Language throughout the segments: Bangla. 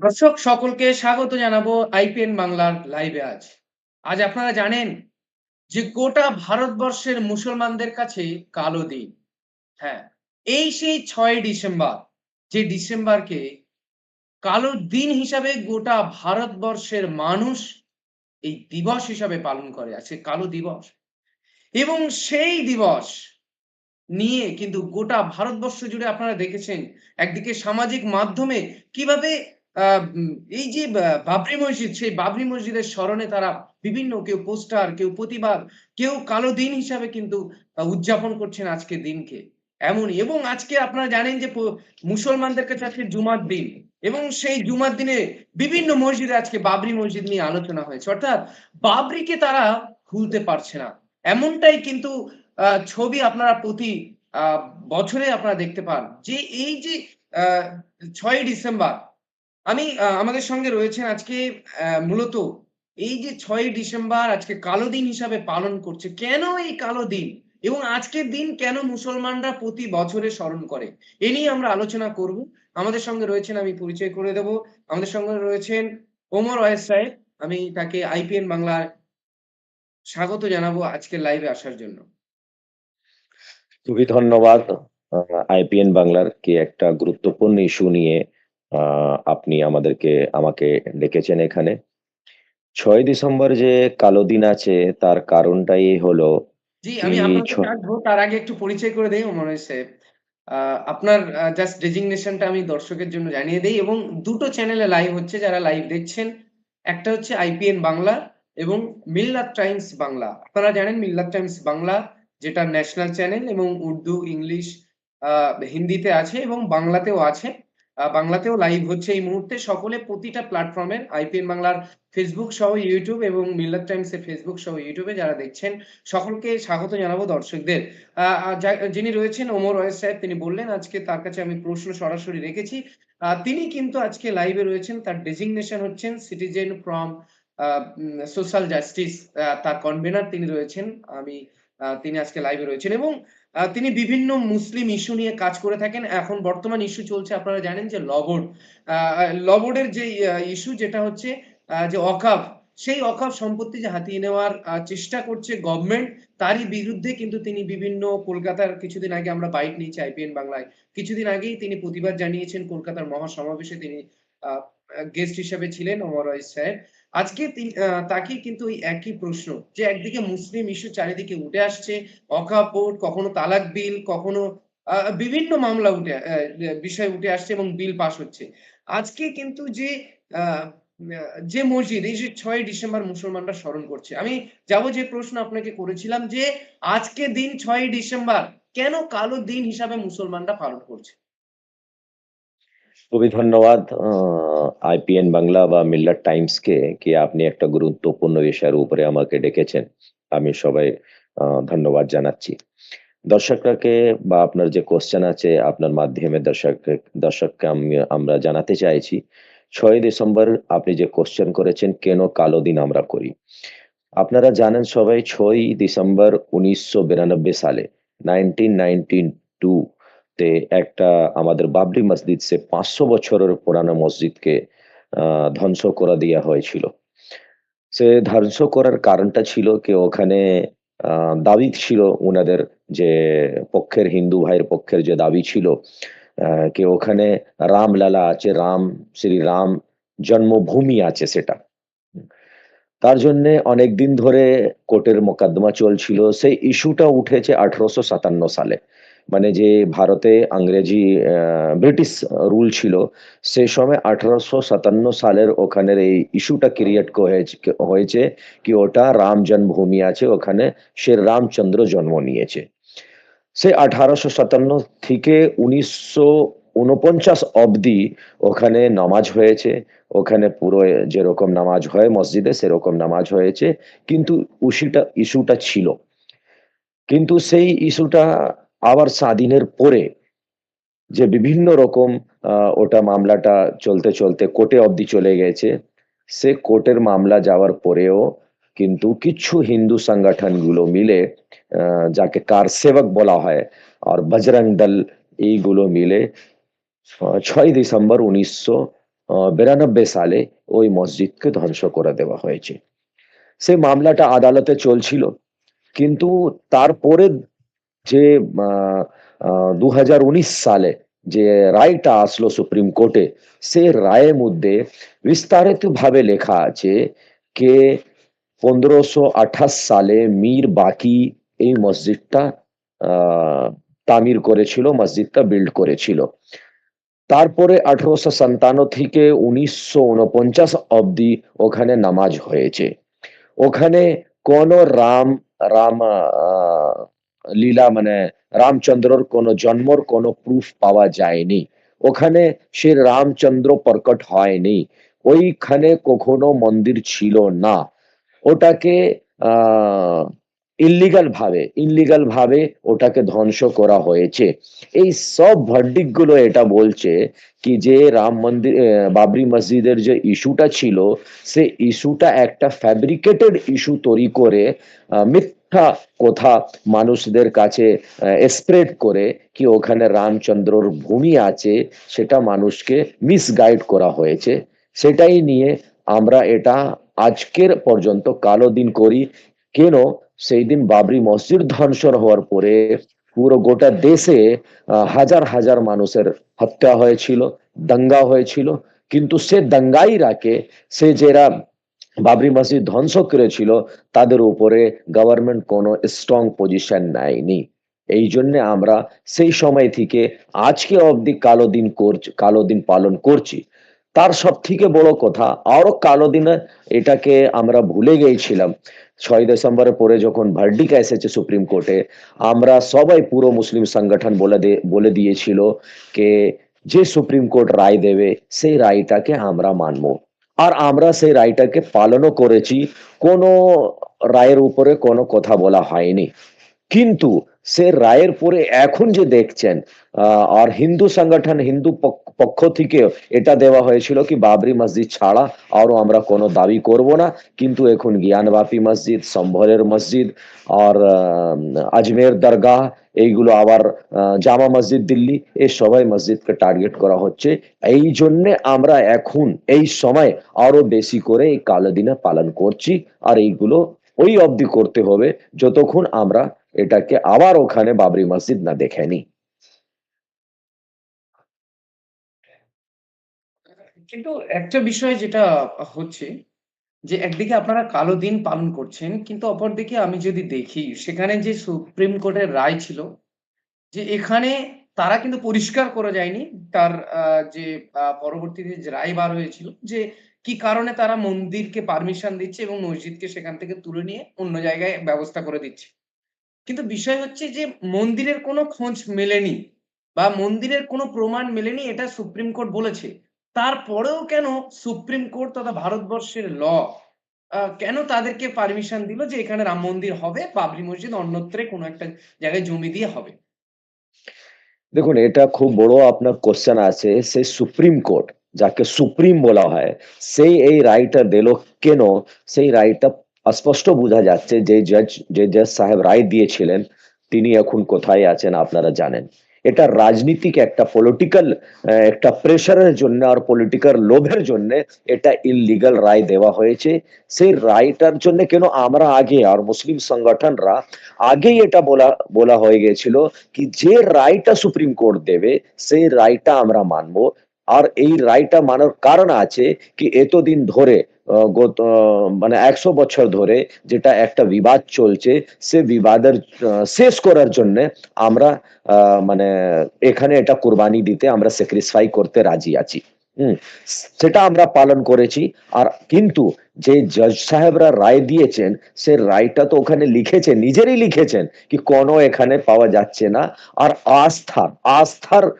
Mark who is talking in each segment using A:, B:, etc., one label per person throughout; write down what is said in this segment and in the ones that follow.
A: দর্শক, সকলকে স্বাগত জানাব আইপিএন বাংলার লাইভে আজ। আজ আপনারা জানেন যে গোটা ভারতবর্ষের মুসলমানদের কাছে কালো দিন। হ্যাঁ এই সেই ছয় ডিসেম্বর, যে ডিসেম্বরকে কালো দিন হিসাবে গোটা ভারতবর্ষের মানুষ এই দিবস হিসাবে পালন করে আছে কালো দিবস। এবং সেই দিবস নিয়ে কিন্তু গোটা ভারতবর্ষ জুড়ে আপনারা দেখেছেন, একদিকে সামাজিক মাধ্যমে কীভাবে এই যে বাবরি মসজিদ, সেই বাবরি মসজিদের স্মরণে তারা বিভিন্ন, কেউ পোস্টার, কেউ প্রতিবাদ, কেউ কালো দিন হিসাবে কিন্তু উদযাপন করছেন আজকের দিনকে। এমনই, এবং আজকে আপনারা জানেন যে মুসলমানদের কাছে আজকে জুমার দিন, এবং সেই জুমার দিনে বিভিন্ন মসজিদে আজকে বাবরি মসজিদ নিয়ে আলোচনা হয়েছে। অর্থাৎ, বাবরিকে তারা ভুলতে পারছে না। এমনটাই কিন্তু ছবি আপনারা প্রতি বছরে আপনারা দেখতে পান যে, এই যে ছয় ডিসেম্বর আমি আমাদের সঙ্গে রয়েছেন আজকে মূলত এই যে ছয় ডিসেম্বর আজকে কালো দিন হিসাবে পালন করছে, কেন এই কালো দিন? এবং আজকের দিন কেন মুসলমানরা প্রতি বছরে স্মরণ করে? এ নিয়ে আমরা আলোচনা করব। আমাদের সঙ্গে রয়েছেন, আমি পরিচয় করে দেব। আমাদের সঙ্গে রয়েছেন ওমর ওয়েস সাহেব। আমি তাকে আইপিএন বাংলার স্বাগত জানাব আজকের লাইভে আসার জন্য।
B: খুবই ধন্যবাদ আইপিএন বাংলার কি একটা গুরুত্বপূর্ণ ইস্যু নিয়ে আপনি আমাদেরকে আমাকে ডেকেছেন এখানে। ছয় ডিসেম্বর যে কালো দিন আছে তার কারণটাই হলো
A: জি আমি আপনাকে তার আগে একটু পরিচয় করে দেই সাহেব। আহ, আপনার জাস্ট ডেজিগনেশনটা আমি দর্শকের জন্য জানিয়ে দেই এবং দুটো চ্যানেলে লাইভ হচ্ছে যারা লাইভ দেখছেন। একটা হচ্ছে আইপিএন বাংলা এবং মিল্লাত টাইমস বাংলা। আপনারা জানেন মিল্লাত টাইমস বাংলা যেটা ন্যাশনাল চ্যানেল এবং উর্দু ইংলিশ আহ, হিন্দিতে আছে এবং বাংলাতেও আছে। বাংলাতেও লাইভ হচ্ছে এই মুহূর্তে। সকলে প্রতিটা প্ল্যাটফর্মের আইপিএন বাংলার ফেসবুক সহ ইউটিউব এবং মিল্লাত টাইমস এর ফেসবুক সহ ইউটিউবে যারা দেখছেন, সকলকে স্বাগত জানাব দর্শকদের। যিনি রয়েছেন ওমর ওয়েস সাহেব, তিনি বললেন, আজকে তার কাছে আমি প্রশ্ন সরাসরি রেখেছি। তিনি কিন্তু আজকে লাইভে রয়েছেন, তার ডেজিগনেশন হচ্ছেন সিটিজেন ফ্রম সোশ্যাল জাস্টিস তার কনভেনার তিনি রয়েছেন। আমি তিনি আজকে লাইভে রয়েছেন এবং তিনি বিভিন্ন মুসলিম ইস্যু নিয়ে কাজ করে থাকেন। এখন বর্তমান ইস্যু চলছে, আপনারা জানেন যে লবড লবডের যে ইস্যু যেটা হচ্ছে যে অকাফ সেই অকাফ সম্পত্তি যে হাতিয়ে নেওয়ার চেষ্টা করছে গভর্নমেন্ট তারই বিরুদ্ধে কিন্তু তিনি বিভিন্ন কলকাতার কিছুদিন আগে আমরা বাইট নিয়েছি আইপিএন বাংলায়। কিছুদিন আগেই তিনি প্রতিবাদ জানিয়েছেন কলকাতার মহাসমাবেশে তিনি গেস্ট হিসেবে ছিলেন ওয়াইস সাহেব আজকে তাকে কিন্তু ওই একই প্রশ্ন যে একদিকে মুসলিম ইস্যু চারিদিকে উঠে আসছে অকাপ বোর্ড কখনো তালাক বিল, কখনো বিভিন্ন মামলা উঠে বিষয় উঠে আসছে এবং বিল পাস হচ্ছে। আজকে কিন্তু যে যে মসজিদ, এই যে ছয় ডিসেম্বর মুসলমানরা স্মরণ করছে, আমি যাব যে প্রশ্ন আপনাকে করেছিলাম যে আজকে দিন ছয় ডিসেম্বর, কেন কালো দিন হিসাবে মুসলমানরা পালন করছে?
B: খুবই ধন্যবাদ আইপিএন বাংলা বা মিল্লার টাইমস কে আপনি একটা গুরুত্বপূর্ণ বিষয়ের উপরে আমাকে ডেকেছেন। আমি সবাই ধন্যবাদ জানাচ্ছি। দর্শককে বা আপনার যে কোশ্চেন আছে, আপনার মাধ্যমে দর্শক, দর্শককে আমি, আমরা জানাতে চাইছি ছয় ডিসেম্বর আপনি যে কোশ্চেন করেছেন, কেন কালো দিন আমরা করি? আপনারা জানেন সবাই ছয় ডিসেম্বর উনিশশো বিরানব্বই সালে নাইনটিন টু তে একটা আমাদের বাবরি মসজিদ সে পাঁচশো বছরের পুরানো মসজিদকে ধ্বংস করে দেওয়া হয়েছিল। সে ধ্বংস করার কারণটা ছিল কি ওখানে দাবি ছিল ওনাদের যে পক্ষের, হিন্দু ভাইয়ের পক্ষের যে দাবি ছিল কি ওখানে রামলালা আছে, রাম, শ্রী রাম জন্মভূমি আছে সেটা। তার জন্য অনেকদিন ধরে কোর্টের মোকদ্দমা চলছিল। সেই ইস্যুটা উঠেছে আঠারোশো সাতান্ন সালে। মানে যে ভারতে ইংরেজি ব্রিটিশ রুল ছিল সেই সময় আঠারোশো সাতান্ন সালের ওখানের এই ইস্যুটা ক্রিয়েট হয়েছে, কি ওটা রাম জন্মভূমি আছে, ওখানে সে রামচন্দ্র জন্ম নিয়েছে। সে আঠারোশো সাতান্ন থেকে উনিশশো উনপঞ্চাশ অবধি ওখানে নামাজ হয়েছে, ওখানে পুরো যেরকম নামাজ হয় মসজিদে, সেরকম নামাজ হয়েছে, কিন্তু উসিটা ইস্যুটা ছিল। কিন্তু সেই ইস্যুটা আবার স্বাধীনের পরে যে বিভিন্ন রকম ওটা মামলাটা চলতে চলতে কোর্টে অবধি চলে গেছে, সে কোর্টের মামলা যাওয়ার পরেও কিন্তু কিছু হিন্দু সংগঠনগুলো মিলে যাকে কার সেবক বলা হয়, আর বজরং দল এইগুলো মিলে ছয় ডিসেম্বর উনিশশো বিরানব্বই সালে ওই মসজিদকে ধ্বংস করে দেওয়া হয়েছে। সেই মামলাটা আদালতে চলছিল, কিন্তু তারপরে যে দু হাজার উনিশ সালে যে রায়টা আসলো সুপ্রিম কোর্টে, সে রায়ের মধ্যে বিস্তারিত ভাবে লেখা আছে কে পনেরোশো সালে মীর বাকি এই মসজিদটা তামির করেছিল, মসজিদটা বিল্ড করেছিল। তারপরে আঠারোশো সাতান্ন থেকে উনিশশো উনপঞ্চাশ অব্দি ওখানে নামাজ হয়েছে। ওখানে কোন রাম রাম লীলা মানে রামচন্দ্রর কোনো জন্মর কোনো প্রুফ পাওয়া যায়নি। ওখানে সে রামচন্দ্র প্রকট হয়নি। ওইখানে কখনো মন্দির ছিল না। ওটাকে, আহ ইল্লিগাল ভাবে ইল্লিগাল ভাবে ওটাকে ধ্বংস করা হয়েছে। এই সব ভার্ডিকগুলো এটা বলছে কি যে রাম মন্দির বাবরি মসজিদের যে ইস্যুটা ছিল, সে ইস্যুটা একটা ফ্যাব্রিকেটেড ইস্যু তৈরি করে মিথ্যা কথা মানুষদের কাছে স্প্রেড করে কি ওখানে রামচন্দ্রর ভূমি আছে, সেটা মানুষকে মিসগাইড করা হয়েছে। সেটাই নিয়ে আমরা এটা আজকের পর্যন্ত কালো দিন করি। কেন? সেই দিন বাবরি মসজিদ ধ্বংস হওয়ার পরে পুরো গোটা দেশে হাজার হাজার মানুষের হত্যা হয়েছিল, দাঙ্গা হয়েছিল। কিন্তু সে দাঙ্গাইরাকে, সে যারা বাবরি মসজিদ ধ্বংস করেছিল, তাদের উপরে গভর্নমেন্ট কোনো স্ট্রং পজিশন নেয়নি। এই জন্য আমরা সেই সময় থেকে আজকে অবধি কালো দিন করছি, কালো দিন পালন করছি। তার সব থেকে বড় কথা, আরও কালো দিনে এটাকে আমরা ভুলে গিয়েছিলাম ছয় ডিসেম্বরের পরে যখন ভার্ডিক এসেছে সুপ্রিম কোর্টে, আমরা সবাই পুরো মুসলিম সংগঠন বলে বলে দিয়েছিল কে যে সুপ্রিম কোর্ট রায় দেবে, সেই রায়টাকে আমরা মানব। আর আমরা সেই রায়টাকে পালনও করেছি, কোনো রায়ের উপরে কোনো কথা বলা হয়নি। কিন্তু সে রায়ের পরে এখন যে দেখছেন আর হিন্দু সংগঠন, হিন্দু পক- পক্ষ থেকে এটা দেওয়া হয়েছিল কি বাবরি মসজিদ ছাড়া আরও আমরা কোনো দাবি করব না। কিন্তু এখন জ্ঞানবাপী মসজিদ সম্ভরের মসজিদ আর আজমের দরগাহ, এইগুলো আবার জামা মসজিদ, দিল্লি এই সবাই মসজিদকে টার্গেট করা হচ্ছে। এই জন্যে আমরা এখন, এই সময় আরও বেশি করে এই কালো দিনে পালন করছি। আর এইগুলো ওই অবধি করতে হবে যতক্ষণ আমরা এটাকে আবার ওখানে বাবরি মসজিদ না দেখেনি
A: কিন্তু একটা বিষয় যেটা হচ্ছে যে একদিকে আপনারা কালো দিন পালন করছেন, কিন্তু অপরদিকে আমি যদি দেখি সেখানে যে সুপ্রিম কোর্টের রায় ছিল যে এখানে তারা কিন্তু পরিষ্কার করা যায়নি তার যে পরবর্তীতে যে রায় বার হয়েছিল যে কি কারণে তারা মন্দিরকে পারমিশন দিচ্ছে এবং মসজিদকে সেখান থেকে তুলে নিয়ে অন্য জায়গায় ব্যবস্থা করে দিচ্ছে। কিন্তু বিষয় হচ্ছে যে মন্দিরের কোনো খোঁজ মেলেনি বা মন্দিরের কোনো প্রমাণ মেলেনি, এটা সুপ্রিম কোর্ট বলেছে। তারপরেও কেন সুপ্রিম কোর্ট তথা ভারতবর্ষের ল কেন তাদেরকে পারমিশন দিল যে এখানে রাম মন্দির হবে, বাবরি মসজিদ অন্যত্রে কোনো একটা জায়গায় জমি দিয়ে হবে?
B: দেখুন, এটা খুব বড় আপনার কোশ্চেন আছে, সেই সুপ্রিম কোর্ট, যাকে সুপ্রিম বলা হয়, সেই এই রায়টা দিল কেন? সেই রায়টা স্পষ্ট বোঝা যাচ্ছে যে জজ যে জজ সাহেব রায় দিয়েছিলেন, তিনি এখন কোথায় আছেন আপনারা জানেন। এটা রাজনীতিক একটা পলিটিক্যাল একটা প্রেশারের জন্য আর পলিটিক্যাল লোভের জন্য এটা ইললিগাল রায় দেওয়া হয়েছে। সেই রায়টার জন্য কেন আমরা আগে আর মুসলিম সংগঠনরা আগেই এটা বলা বলা হয়ে গেছিল কি যে রায়টা সুপ্রিম কোর্ট দেবে, সেই রায়টা আমরা মানবো। আর এই রায়টা মানার কারণ আছে কি এতদিন ধরে মানে একশো বছর ধরে যেটা একটা বিবাদ চলছে, সে বিবাদের শেষ করার জন্য আমরা মানে এখানে এটা কোরবানি দিতে আমরা স্যাক্রিফাই করতে রাজি আছি। হম, সেটা আমরা পালন করেছি। আর কিন্তু যে জজ সাহেবরা রায় দিয়েছেন, সে রায়টা তো ওখানে লিখেছেন, নিজেরই লিখেছেন কি কোনো এখানে পাওয়া যাচ্ছে না। আর আস্থার আস্থার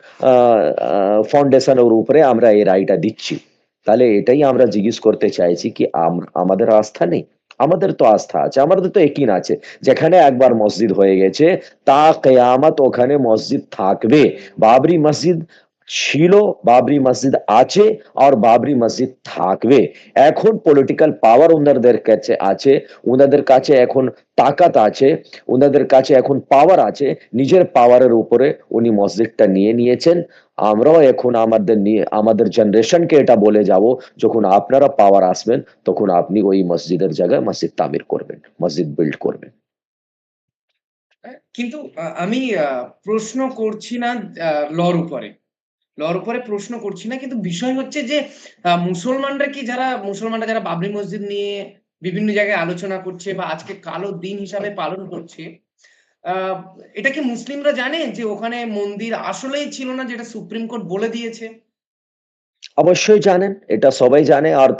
B: ফাউন্ডেশনের উপরে আমরা এই রায়টা দিচ্ছি। তাহলে এটাই আমরা জিজ্ঞেস করতে চাইছি কি আম- আমাদের আস্থা নেই? আমাদের তো আস্থা আছে, আমাদের তো একিন আছে। যেখানে একবার মসজিদ হয়ে গেছে, তা কেয়ামত ওখানে মসজিদ থাকবে। বাবরি মসজিদ ছিল বাবরি মসজিদ আছে আর বাবরি মসজিদ থাকবে। এখন পলিটিক্যাল পাওয়ার ওনাদের কাছে আছে ওনাদের কাছে এখন তাকাত আছে ওনাদের কাছে এখন পাওয়ার আছে, নিজের পাওয়ারের উপরে উনি মসজিদটা নিয়ে নিয়েছেন। আমরাও এখন আমাদের নিয়ে, আমাদের জেনারেশনকে এটা বলে যাব, যখন আপনারা পাওয়ার আসবেন, তখন আপনি ওই মসজিদের জায়গায় মসজিদ তামির করবেন, মসজিদ বিল্ড করবেন।
A: কিন্তু আমি প্রশ্ন করছি না লর উপরে। লর উপরে প্রশ্ন করছি না, কিন্তু বিষয় হচ্ছে যে মুসলমানরা কি যারা, মুসলমানরা যারা বাবরি মসজিদ নিয়ে বিভিন্ন জায়গায় আলোচনা করছে বা আজকে কালো দিন হিসাবে পালন করছে এটা কি মুসলিমরা জানে যে ওখানে মন্দির আসলেই ছিল না যেটা সুপ্রিম কোর্ট বলে দিয়েছে?
B: অবশ্যই জানেন, এটা সবাই জানে, আর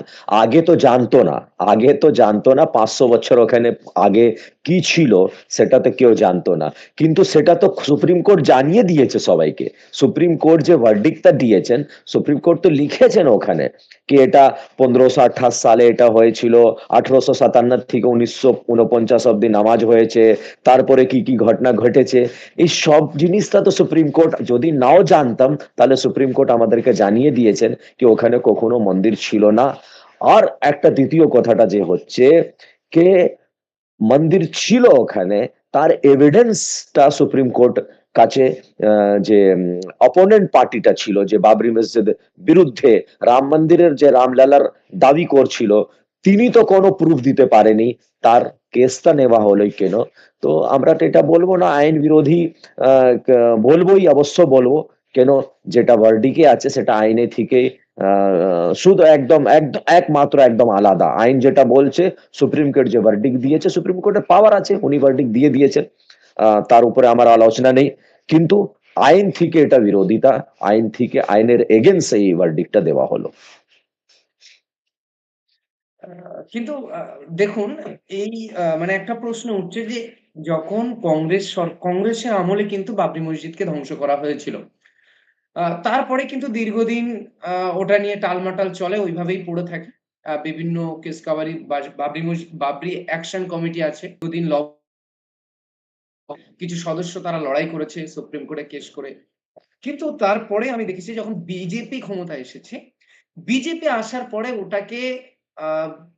B: আগে তো জানতো না, আগে তো জানতো না, পাঁচশো বছর ওখানে আগে কি ছিল সেটা তো কেউ জানতো না। কিন্তু সেটা তো সুপ্রিম কোর্ট জানিয়ে দিয়েছে সবাইকে। সুপ্রিম কোর্ট যে ভার্ডিকটা দিয়েছেন, সুপ্রিম কোর্ট তো লিখেছেন ওখানে কি এটা পনেরোশো আঠাশ সালে এটা হয়েছিল, আঠারোশো সাতান্ন থেকে উনিশশো উনপঞ্চাশ অব্দি নামাজ হয়েছে, তারপরে কি কি ঘটনা ঘটেছে, এই সব জিনিসটা তো সুপ্রিম কোর্ট যদি নাও জানতাম, তাহলে সুপ্রিম কোর্ট আমাদেরকে জানিয়ে দিয়েছেন কি ওখানে কখনো মন্দির ছিল না। আর একটা দ্বিতীয় কথাটা যে হচ্ছে, কে মন্দির ছিল ওখানে, তার এভিডেন্সটা সুপ্রিম কোর্ট কাছে যে অপোনেন্ট পার্টিটা ছিল, যে বাবরি মসজিদ বিরুদ্ধে রাম মন্দিরের যে রামলালার দাবি করছিল, তিনি তো কোনো প্রুফ দিতে পারেনি, তার কেসটা নেওয়া হলোই কেন? তো আমরা তো এটা বলব না, আইন বিরোধী বলবোই, অবশ্য বলব, কেন যেটা ভার্ডিকে আছে সেটা আইনে থেকে শুধু একদম একদম একমাত্র একদম আলাদা। আইন যেটা বলছে, সুপ্রিম কোর্ট যে ভার্ডিক দিয়েছে, সুপ্রিম কোর্টের পাওয়ার আছে, উনি ভার্ডিক দিয়ে দিয়েছেন। তার উপরে আমার আলোচনা নেই। কিন্তু আইন থেকে এটা বিরোধিতা, আইন থেকে আইনের এগেন্সে এই ভার্ডিকটা দেওয়া হলো।
A: কিন্তু দেখুন, এই মানে একটা প্রশ্ন উঠছে যে যখন কংগ্রেস কংগ্রেসের আমলে কিন্তু বাবরি মসজিদকে ধ্বংস করা হয়েছিল। তারপরে কিন্তু দীর্ঘদিন ওটা নিয়ে টালমাটাল চলে, ওইভাবেই পড়ে থাকে। বিভিন্ন কেস কাভারি বাবরি বাবরি অ্যাকশন কমিটি আছে। দুদিন ল কিছু সদস্য তারা লড়াই করেছে, সুপ্রিম কোর্টে কেস করে। কিন্তু তারপরে আমি দেখেছি যখন বিজেপি ক্ষমতায় এসেছে বিজেপি আসার পরে ওটাকে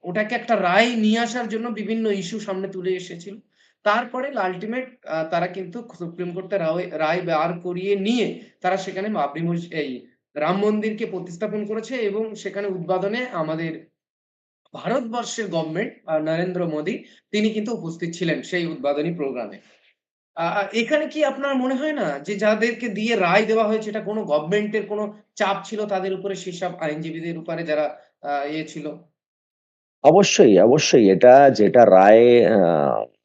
A: ওটাকে একটা রায় নিয়ে আসার জন্য বিভিন্ন ইস্যু সামনে তুলে এসেছিল। তারপরে আলটিমেট তারা কিন্তু সুপ্রিম কোর্টে রায় বার করিয়ে নিয়ে তারা সেখানে বাবরি মসজিদ, এই রাম মন্দিরকে প্রতিস্থাপন করেছে এবং সেখানে উদ্বোধনে আমাদের ভারতবর্ষের গভর্নমেন্ট নরেন্দ্র মোদী, তিনি কিন্তু উপস্থিত ছিলেন সেই উদ্বোধনী প্রোগ্রামে এখানে কি আপনার মনে হয় না যে যাদেরকে দিয়ে রায় দেওয়া হয়েছে, এটা কোনো গভর্নমেন্টের কোনো চাপ ছিল তাদের উপরে, সেসব আইনজীবীদের উপরে যারা ইয়ে ছিল?
B: অবশ্যই অবশ্যই। এটা যেটা রায়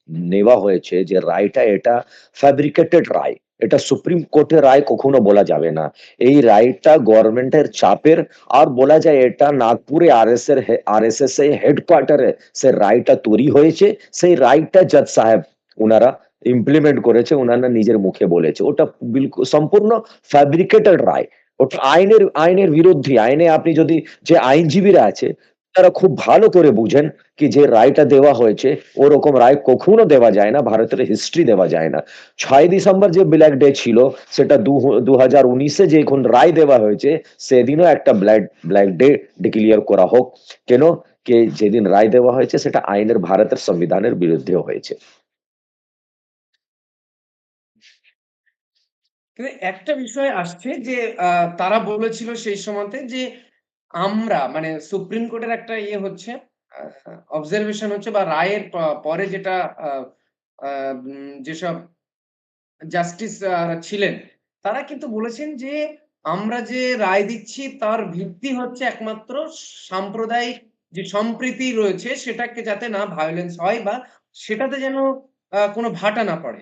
B: নেওয়া হয়েছে যে রায়টা এটা ফ্যাব্রিকেটেড রায়। এটা সুপ্রিম কোর্টের রায় কখনো বলা যাবে না। এই রায়টা গভর্নমেন্টের চাপের, আর বলা যায় এটা নাগপুরে আর এস এর আর এস এস এর হেডকোয়ার্টারে সে রায়টা তৈরি হয়েছে। সেই রায়টা জজ সাহেব ওনারা ইমপ্লিমেন্ট করেছে ওনারা নিজের মুখে বলেছে। ওটা বিলকুল সম্পূর্ণ ফ্যাব্রিকেটেড রায়। ওটা আইনের আইনের বিরুদ্ধে, আইনে আপনি যদি যে আইনজীবীরা আছে তারা খুব ভালো করে বুঝেন কি যে রায়টা দেওয়া হয়েছে, ওরকম রায় কখনো দেওয়া যায় না, ভারতের হিস্ট্রি দেওয়া যায় না। ছয় ডিসেম্বর যে ব্ল্যাক ডে ছিল, সেটা দু হাজার উনিশে যে এখন রায় দেওয়া হয়েছে, সেদিনও একটা ব্ল্যাক ব্ল্যাক ডে ডিক্লিয়ার করা হোক। কেন? কে যেদিন রায় দেওয়া হয়েছে, সেটা আইনের ভারতের সংবিধানের বিরুদ্ধে হয়েছে।
A: একটা বিষয় আসছে যে তারা বলেছিল সেই সময়তে যে আমরা মানে সুপ্রিম কোর্টের একটা ইয়ে হচ্ছে অবজারভেশন হচ্ছে বা রায়ের পরে যেটা যেসব জাস্টিস ছিলেন, তারা কিন্তু বলেছেন যে আমরা যে রায় দিচ্ছি তার ভিত্তি হচ্ছে একমাত্র সাম্প্রদায়িক যে সম্প্রীতি রয়েছে সেটাকে যাতে না ভায়োলেন্স হয় বা সেটাতে যেন কোনো ভাটা না পড়ে।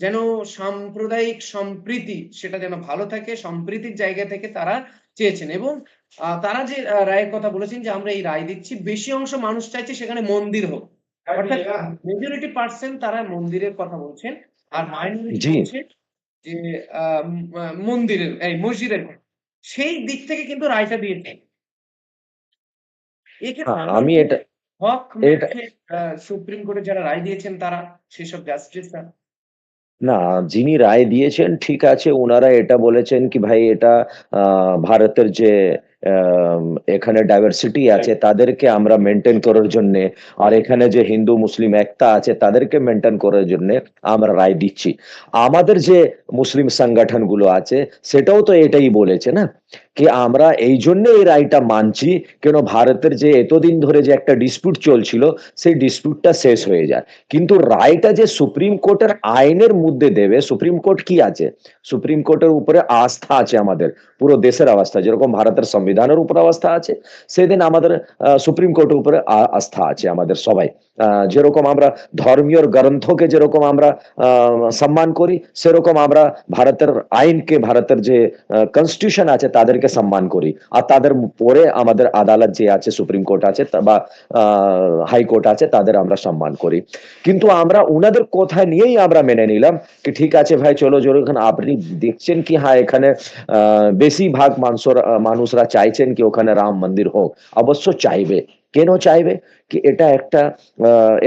A: যেন সাম্প্রদায়িক সম্প্রীতি সেটা যেন ভালো থাকে সম্প্রীতির জায়গা থেকে তারা চেয়েছেন এবং আহ, তারা যে রায়ের কথা বলেছেন যে আমরা এই রায় দিচ্ছি বেশি অংশ মানুষ চাইছে সেখানে মন্দির হোক। অর্থাৎ মেজরিটি পার্সেন্ট তারা মন্দিরের কথা বলছেন আর মাইনরিটি
B: জি।
A: বলছে যে আহ, মন্দিরের এই মসজিদের সেই দিক থেকে কিন্তু রায়টা দিয়েছে। এক্ষেত্রে
B: হ্যাঁ আমি এটা
A: হক
B: এটা-
A: সুপ্রিম কোর্টে যারা রায় দিয়েছেন তারা সেসব জাস্টিসরা
B: না, যিনি রায় দিয়েছেন ঠিক আছে ওনারা এটা বলেছেন কি ভাই এটা আ ভারতের যে এখানে ডাইভার্সিটি আছে তাদেরকে আমরা মেনটেন করার জন্যে আর এখানে যে হিন্দু মুসলিম একতা আছে তাদেরকে মেনটেন করার জন্যে আমরা রায় দিচ্ছি। আমাদের যে মুসলিম সংগঠনগুলো আছে সেটাও তো এটাই বলেছে না? কি আমরা এইজন্য এই রায়টা মানছি কেন ভারতের যে এতদিন ধরে যে একটা ডিসপিউট চলছিল সেই ডিসপিউটটা শেষ হয়ে যায়। কিন্তু রায়টা যে সুপ্রিম কোর্টের আইনের মধ্যে দেবে, সুপ্রিম কোর্ট কি আছে? সুপ্রিম কোর্টের উপরে আস্থা আছে আমাদের। পুরো দেশের আস্থা। যেরকম ভারতের সংবিধানের উপর আস্থা আছে, সেদিন আমাদের সুপ্রিম কোর্টের উপরে আস্থা আছে আমাদের সবাই। যেরকম আমরা ধর্মীয় গ্রন্থকে যেরকম আমরা সম্মান করি, সেরকম আমরা ভারতের আইনকে ভারতের যে কনস্টিটিউশন আছে তাদেরকে সম্মান করি। আর তাদের পরে আমাদের আদালত যে আছে সুপ্রিম কোর্ট আছে বা হাইকোর্ট আছে তাদের আমরা সম্মান করি। কিন্তু আমরা উনাদের কথা নিয়েই আমরা মেনে নিলাম কি ঠিক আছে ভাই চলো যখন আপনি দেখছেন কি হ্যাঁ, এখানে বেশিরভাগ মানুষরা চাইছেন কি ওখানে রাম মন্দির হোক। অবশ্য চাইবে। কেন চাইবে? কি এটা একটা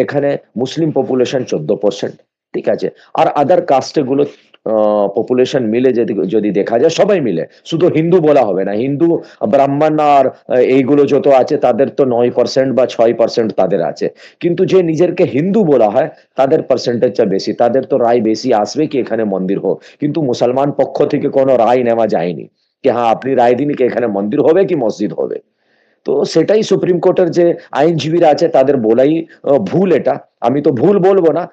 B: এখানে মুসলিম পপুলেশন 14% ঠিক আছে? আর আদার কাস্টগুলো আ পপুলেশন মিলে যদি যদি দেখা যায় সবাই মিলে। শুধু হিন্দু বলা হবে না। হিন্দু, ব্রাহ্মণ আর এইগুলো যত আছে তাদের তো নয় পার্সেন্ট বা ছয় পার্সেন্ট তাদের আছে। কিন্তু যে নিজেরকে হিন্দু বলা হয় তাদের পার্সেন্টেজটা বেশি। তাদের তো রায় বেশি আসবে কি এখানে মন্দির হোক। কিন্তু মুসলমান পক্ষ থেকে কোনো রায় নেওয়া যায়নি। কি হ্যাঁ, আপনি রায় দিন কি এখানে মন্দির হবে কি মসজিদ হবে। তো সেটাই সুপ্রিম কোর্টের যে আইনজীবীরা আছে, তাদের বলাই ভুল এটা। আমি তো ভুল বলব না।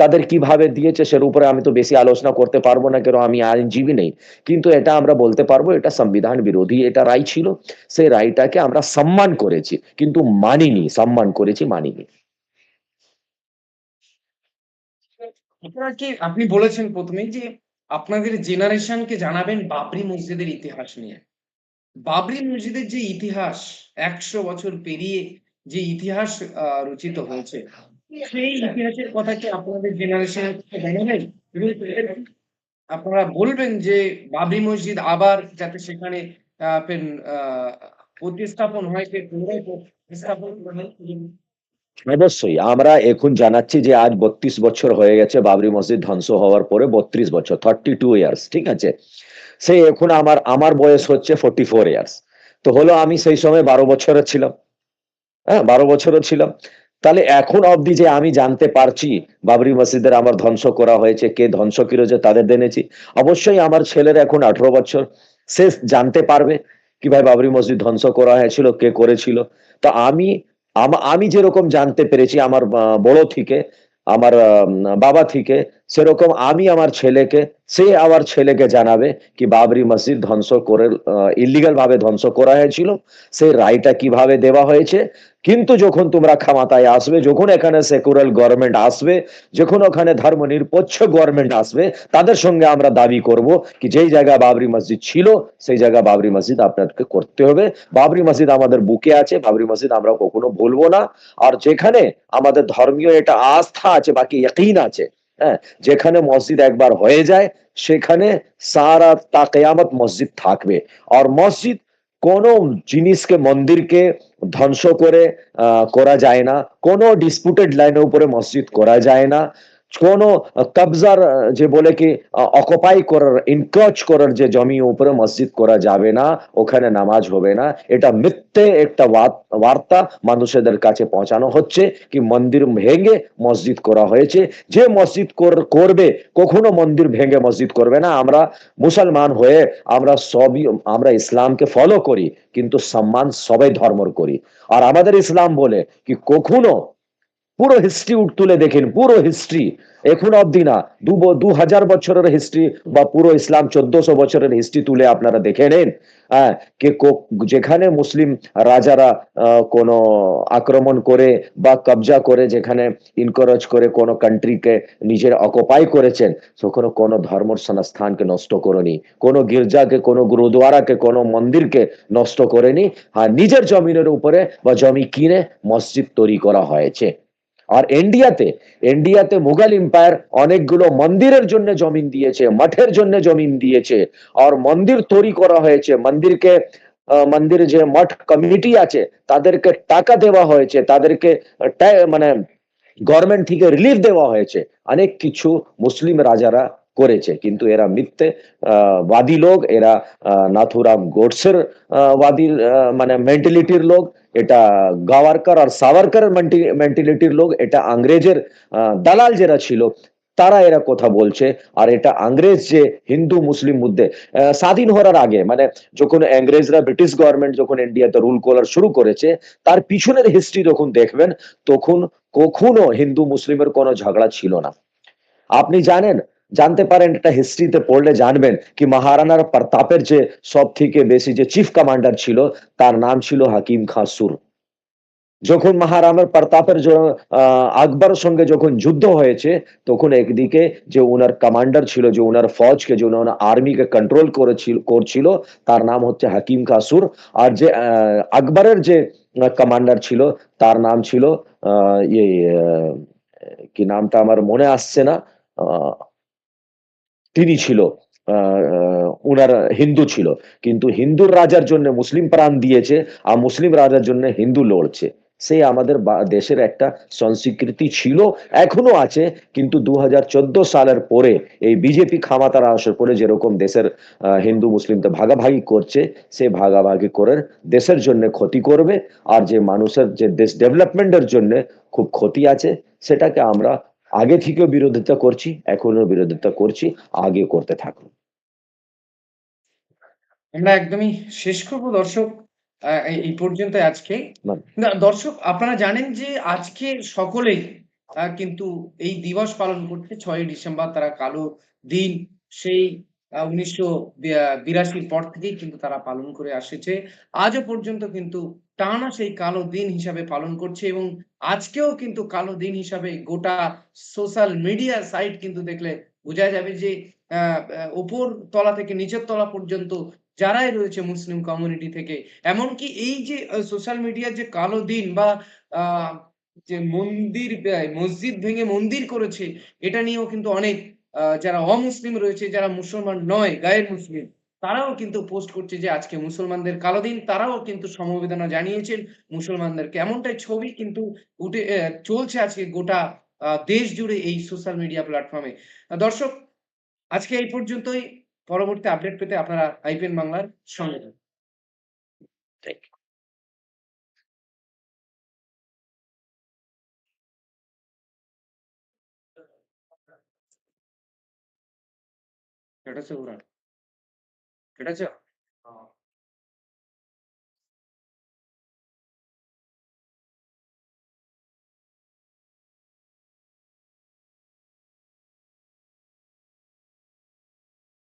B: তাদের কীভাবে দিয়েছে সের উপরে আমি তো বেশি আলোচনা করতে পারব না, কেন আমি আইনজীবী নেই। কিন্তু এটা আমরা বলতে পারব, এটা সংবিধান বিরোধী, এটা রায় ছিল। সেই রায়টাকে আমরা সম্মান করেছি। কিন্তু মানিনি। সম্মান করেছি, মানিনি।
A: আপনি বলেছেন ১ম এই যে আপনাদের জেনারেশনকে জানাবেন বাবরি মসজিদের ইতিহাস নিয়ে। বাবরি মসজিদের যে ইতিহাস ১০০ বছর পেরিয়ে যে ইতিহাস রচিত হয়েছে, সেই ইতিহাসের কথা কি আপনাদের? এবং আপনারা বলবেন যে বাবরি মসজিদ আবার যাতে সেখানে প্রতিস্থাপন হয় সে
B: অবশ্যই। আমরা এখন জানাচ্ছি যে আজ ৩২ বছর হয়ে গেছে বাবরি মসজিদ ধ্বংস হওয়ার পরে ৩২ বছর 32 ইয়ার্স ঠিক আছে? সে এখন আমার আমার বয়স হচ্ছে 44 ইয়ার্স। তো হলো আমি সেই সময় ১২ বছরের ছিলাম। হ্যাঁ? ১২ বছরের ছিলাম। তাহলে এখন অবধি যে আমি জানতে পারছি বাবরি মসজিদের আমার ধ্বংস করা হয়েছে, কে ধ্বংস করেছে তাদের জেনেছি। অবশ্যই আমার ছেলের এখন ১৮ বছর। সে জানতে পারবে কি ভাই বাবরি মসজিদ ধ্বংস করা হয়েছিল, কে করেছিল। তো আমি আমি যেরকম জানতে পেরেছি আমার বড় থেকে, আমার বাবা থেকে সেরকম আমি আমার ছেলেকে, সে আমার ছেলেকে জানাবে কি বাবরি মসজিদ ধ্বংস করে আ ইল্লিগাল ভাবে ধ্বংস করা হয়েছিল। সেই রায়টা কীভাবে দেওয়া হয়েছে। কিন্তু যখন তোমরা ক্ষমতায় আসবে, যখন এখানে সেকুলার গভর্নমেন্ট আসবে, যখন ওখানে ধর্মনিরপেক্ষ গভর্নমেন্ট আসবে, তাদের সঙ্গে আমরা দাবি করব কি যেই জায়গা বাবরি মসজিদ ছিল, সেই জায়গা বাবরি মসজিদ আপনাদেরকে করতে হবে। বাবরি মসজিদ আমাদের বুকে আছে। বাবরি মসজিদ আমরা কখনো ভুলব না। আর যেখানে আমাদের ধর্মীয় এটা আস্থা আছে, বাকি ইয়াকিন আছে, হ্যাঁ? যেখানে মসজিদ একবার হয়ে যায়, সেখানে সারা তা কেয়ামত মসজিদ থাকবে। আর মসজিদ কোন জিনিসকে মন্দিরকে ধ্বংস করে করা যায় না। কোনো ডিসপুটেড লাইনের উপরে মসজিদ করা যায় না। কোন কবজার যে বলে কি অকুপাই করার, এনক্রোচ করার যে জমির উপরে মসজিদ করা যাবে না, ওখানে নামাজ হবে না। এটা মিথ্যে একটা বার্তা মানুষদের কাছে পৌঁছানো হচ্ছে কি মন্দির ভেঙে মসজিদ করা হয়েছে। যে মসজিদ কর করবে, কখনো মন্দির ভেঙে মসজিদ করবে না। আমরা মুসলমান হয়ে আমরা সবই আমরা ইসলামকে ফলো করি। কিন্তু সম্মান সবাই ধর্মর করি। আর আমাদের ইসলাম বলে কি কখনো পুরো হিস্ট্রি তুলে দেখেন, পুরো হিস্ট্রি এখন অবধি না দু ব ২০০০ বছরের হিস্ট্রি বা পুরো ইসলাম ১৪০০ বছরের হিস্ট্রি তুলে আপনারা দেখে নেন। হ্যাঁ? যেখানে মুসলিম রাজারা কোন আক্রমণ করে বা কবজা করে যেখানে এনক্রোচ করে কোন কান্ট্রিকে নিজের অকুপাই করেছেন, সেখানে কোন ধর্ম সংস্থানকে নষ্ট করেনি। কোন গির্জাকে, কোন গুরুদ্বারাকে, কোন মন্দিরকে নষ্ট করেনি। আর নিজের জমিনের উপরে বা জমি কিনে মসজিদ তৈরি করা হয়েছে। আর ইন্ডিয়াতে, ইন্ডিয়াতে মুঘল এম্পায়ার অনেকগুলো মন্দিরের জন্য জমিন দিয়েছে, মঠের জন্য জমিন দিয়েছে। আর মন্দির তৈরি করা হয়েছে। মন্দিরকে মন্দিরে যে মঠ কমিটি আছে তাদেরকে টাকা দেওয়া হয়েছে। তাদেরকে মানে গভর্নমেন্ট থেকে রিলিফ দেওয়া হয়েছে অনেক কিছু মুসলিম রাজারা করেছে কিন্তু এরা মিথ্যে বাদী লোক এরা নাথুরাম গোডসের বাদী মানে মেন্টালিটির লোক এটা গাওয়ারকার আর সাভারকারের মেন্টালিটির লোক, এটা আংরেজের দালাল যারা ছিল, তারা এরা কথা বলছে। আর এটা আংরেজ যে হিন্দু, মুসলিম মধ্যে স্বাধীন হওয়ার আগে মানে যখন ইংরেজরা ব্রিটিশ গভর্নমেন্ট যখন ইন্ডিয়াতে রুল করার শুরু করেছে, তার পিছনের হিস্ট্রি যখন দেখবেন, তখন কখনো হিন্দু, মুসলিমের কোনো ঝগড়া ছিল না। আপনি জানেন জানতে পারেন এটা হিস্ট্রিতে পড়লে জানবেন কি মহারানার প্রতাপের যে সব থেকে বেশি যে চিফ কমান্ডার ছিল তার নাম ছিল হাকিম খাসুর যখন মহারানার প্রতাপের আকবরের সঙ্গে যখন যুদ্ধ হয়েছে তখন একদিকে যে ওনার কমান্ডার ছিল যে ওনার ফৌজকে যে ওনার আর্মিকে কন্ট্রোল করেছিল করছিল তার নাম হচ্ছে হাকিম কাসুর আর যে আকবরের যে কমান্ডার ছিল তার নাম ছিল আহ, ইয়ে কি নামটা আমার মনে আসছে না তিনি ছিল উনার হিন্দু ছিল। কিন্তু হিন্দুর রাজার জন্য মুসলিম প্রাণ দিয়েছে, আর মুসলিম রাজার জন্য হিন্দু লড়ছে। সে আমাদের দেশের একটা সংস্কৃতি ছিল, এখনও আছে। কিন্তু দুহাজার চোদ্দ সালের পরে এই বিজেপি ক্ষমতার আসার পরে যেরকম দেশের হিন্দু মুসলিমতে ভাগাভাগি করছে, সে ভাগাভাগি করে দেশের জন্য ক্ষতি করবে। আর যে মানুষের যে দেশ ডেভেলপমেন্টের জন্য খুব ক্ষতি আছে, সেটাকে আমরা আগে থেকেও বিরোধিতা করছি এখনও বিরোধিতা করছি আগে করতে থাকব
A: আমরা একদমই শেষ করব দর্শক। এই পর্যন্ত আজকে। দর্শক আপনারা জানেন যে আজকে সকলেই কিন্তু এই দিবস পালন করছে ছয়ই ডিসেম্বর তারা কালো দিন সেই উনিশশো বিরাশির পর থেকেই কিন্তু তারা পালন করে আসছে। আজও পর্যন্ত কিন্তু টানা সেই কালো দিন হিসাবে পালন করছে এবং আজকেও কিন্তু কালো দিন হিসাবে গোটা সোশ্যাল মিডিয়া সাইট কিন্তু দেখলে বোঝা যাবে যে ওপর তলা থেকে নিচের তলা পর্যন্ত যারাই রয়েছে মুসলিম কমিউনিটি থেকে, এমনকি এই যে সোশ্যাল মিডিয়ার যে কালো দিন বা যে মন্দির মসজিদ ভেঙে মন্দির করেছে, এটা নিয়েও কিন্তু অনেক যারা অমুসলিম রয়েছে, যারা মুসলমান নয়, গায়ের মুসলিম তারাও কিন্তু পোস্ট করছে যে আজকে মুসলমানদের কালো দিন তারাও কিন্তু সমবেদনা জানিয়েছেন মুসলমানদেরকে এমনটাই ছবি কিন্তু উঠে চলছে আজকে গোটা দেশ জুড়ে এই সোশ্যাল মিডিয়া প্ল্যাটফর্মে দর্শক আজকে এই পর্যন্তই পরবর্তী আপডেট পেতে আপনারা আইপিএন বাংলার সঙ্গে থাকুন।
B: Thank you.
A: 给他叫。